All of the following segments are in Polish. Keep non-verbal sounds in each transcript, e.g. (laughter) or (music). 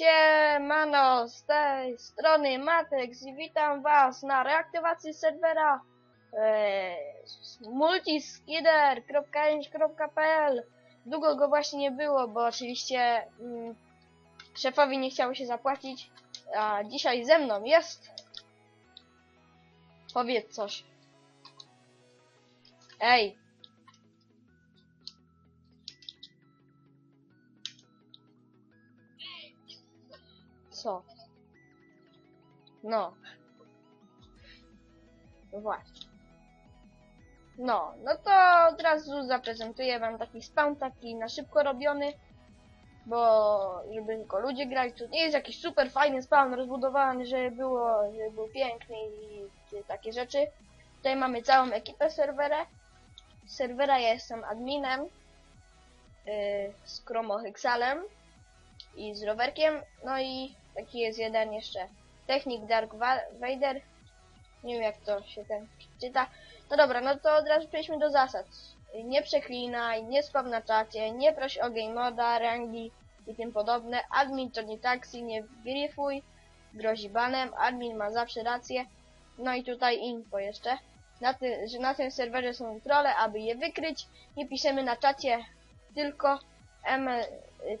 Siemano, z tej strony Matex i witam was na reaktywacji serwera e, multiskider.5.pl Długo go właśnie nie było, bo oczywiście mm, szefowi nie chciało się zapłacić, a dzisiaj ze mną jest... Powiedz coś. Ej, Co? No. No właśnie. No, no to od razu zaprezentuję wam taki spawn, taki na szybko robiony, bo żeby tylko ludzie grali, to nie jest jakiś super fajny spawn rozbudowany, żeby było, żeby był piękny i, takie rzeczy. Tutaj mamy całą ekipę serwera. Serwera ja jestem adminem yy, z Chromohexalem i z rowerkiem, no i taki jest jeden jeszcze Technik Dark Va- Vader. Nie wiem jak to się ten czyta. No dobra, no to od razu przejdźmy do zasad. Nie przeklinaj, nie spam na czacie, nie proś o game moda, rangi i tym podobne. Admin to nie taksi, nie weryfuj, grozi banem, admin ma zawsze rację. No i tutaj info jeszcze. Na ty, że na tym serwerze są trolle, aby je wykryć. Nie piszemy na czacie, tylko M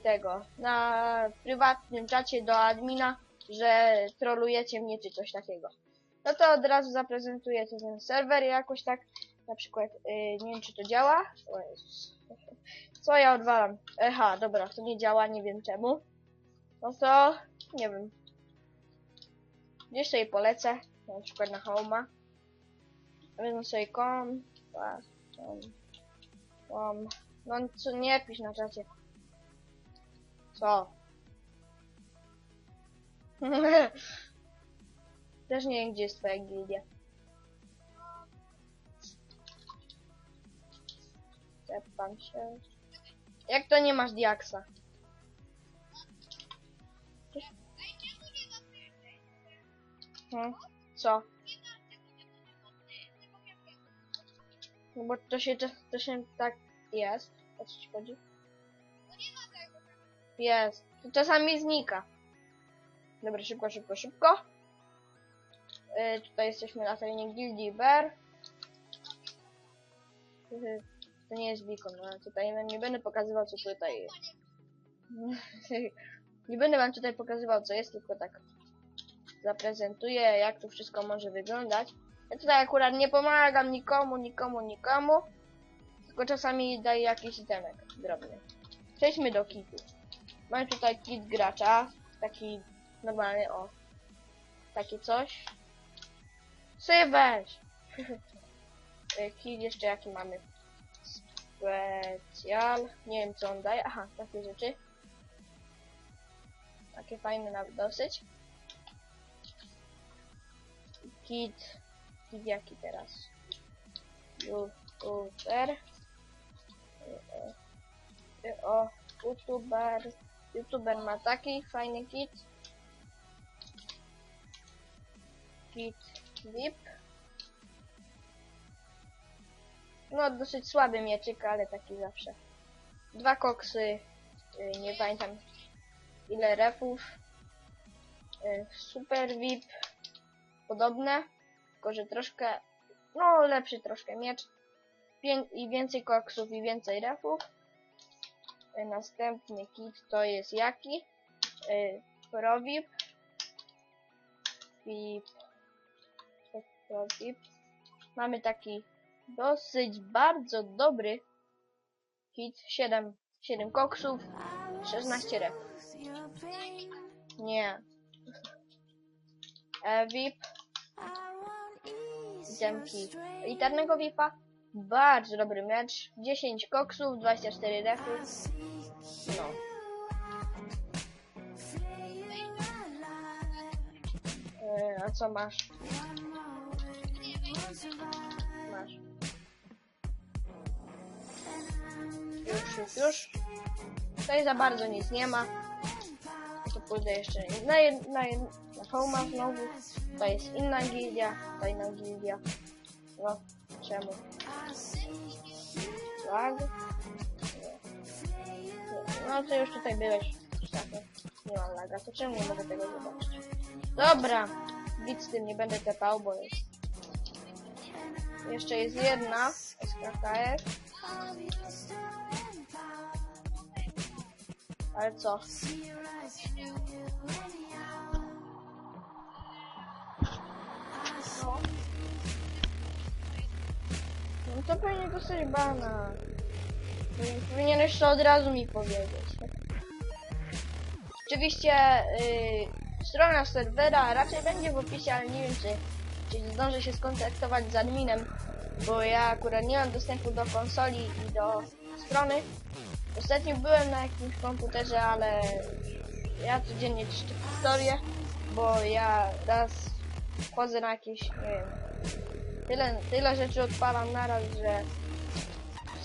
tego, na prywatnym czacie do admina, że trolujecie mnie czy coś takiego. No to od razu zaprezentuję ten serwer jakoś tak, na przykład, yy, nie wiem czy to działa. O Jezus. Co ja odwalam? Aha, dobra, to nie działa, nie wiem czemu. No to, nie wiem. Gdzieś sobie polecę, na przykład na Homa. Wezmę sobie kom, pas, kom, kom. No co, nie pisz na czacie. Co? (laughs) Też nie wiem, gdzie jest twoja gildia. Tepam się. Jak to nie masz diaksa? Hmm? Co? No bo to się, czas- to się tak jest. O co ci chodzi? Jest. To czasami znika. Dobra, szybko, szybko, szybko. Yy, tutaj jesteśmy na terenie Gildii Bear. Yy, To nie jest beacon, no, tutaj nie będę pokazywał co tutaj jest. (laughs) nie będę wam tutaj pokazywał co jest, tylko tak zaprezentuję jak to wszystko może wyglądać. Ja tutaj akurat nie pomagam nikomu, nikomu, nikomu. Tylko czasami daję jakiś itemek drobny. Przejdźmy do kitu. Mamy tutaj kit gracza, taki normalny, o, takie coś. Sobie weź. (laughs) Kit jeszcze jaki mamy? Specjal, nie wiem co on daje, aha, takie rzeczy. Takie fajne nawet dosyć. Kit, kit jaki teraz? Y, O, YouTuber. YouTuber ma taki fajny kit. Kit VIP. No, dosyć słaby mieczyk, ale taki zawsze. Dwa koksy. y, Nie pamiętam ile refów. y, Super VIP. Podobne. Tylko, że troszkę, no lepszy troszkę miecz. I więcej koksów i więcej refów. Y, Następny kit to jest jaki? Y, Pro VIP. VIP. Pro VIP. Mamy taki dosyć bardzo dobry kit. 7, 7 koksów, 16 rep. Nie. E, VIP. Itemki elitarnego VIPa. Bardzo dobry mecz. 10 koksów, 24 refy. No. E, a co masz? Masz. Już, już, już. Tutaj za bardzo nic nie ma. To pójdę jeszcze na, jed, na, jed, na znowu. Tutaj jest inna gildia, tutaj inna gildia. No, czemu? Nie. No, ty już tutaj byłeś nie mam laga, to czemu nie mogę tego zobaczyć? Dobra, nic z tym nie będę tepał, bo jest. Jeszcze jest jedna SKKF. Ale co? No to powinien dostać bana. Powinieneś to od razu mi powiedzieć. Oczywiście yy, strona serwera raczej będzie w opisie, ale nie wiem czy, czy zdążę się skontaktować z adminem, bo ja akurat nie mam dostępu do konsoli i do strony. Ostatnio byłem na jakimś komputerze, ale ja codziennie czyszczę historię, bo ja raz wchodzę na jakieś, nie wiem, tyle, tyle rzeczy odpalam naraz, że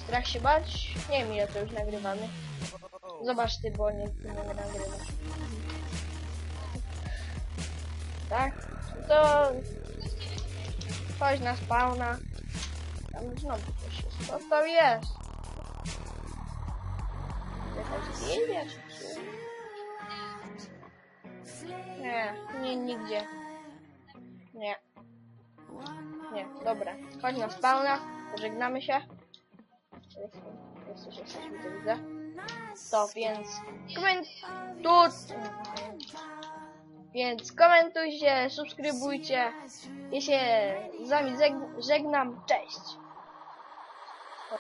strach się bać. Nie wiem ile to już nagrywamy. Zobacz ty, bo nie, nie nagrywa. Tak? To chodź na spawna. Tam znowu coś jest. Co to jest? Czy? Nie, nie, nigdzie. Nie. Dobra. Chodź na spawna, pożegnamy się. Jest, jest coś, jest coś, widzę. To więc komentuj. Więc komentujcie, subskrybujcie. Ja się z wami żegnam. Cześć.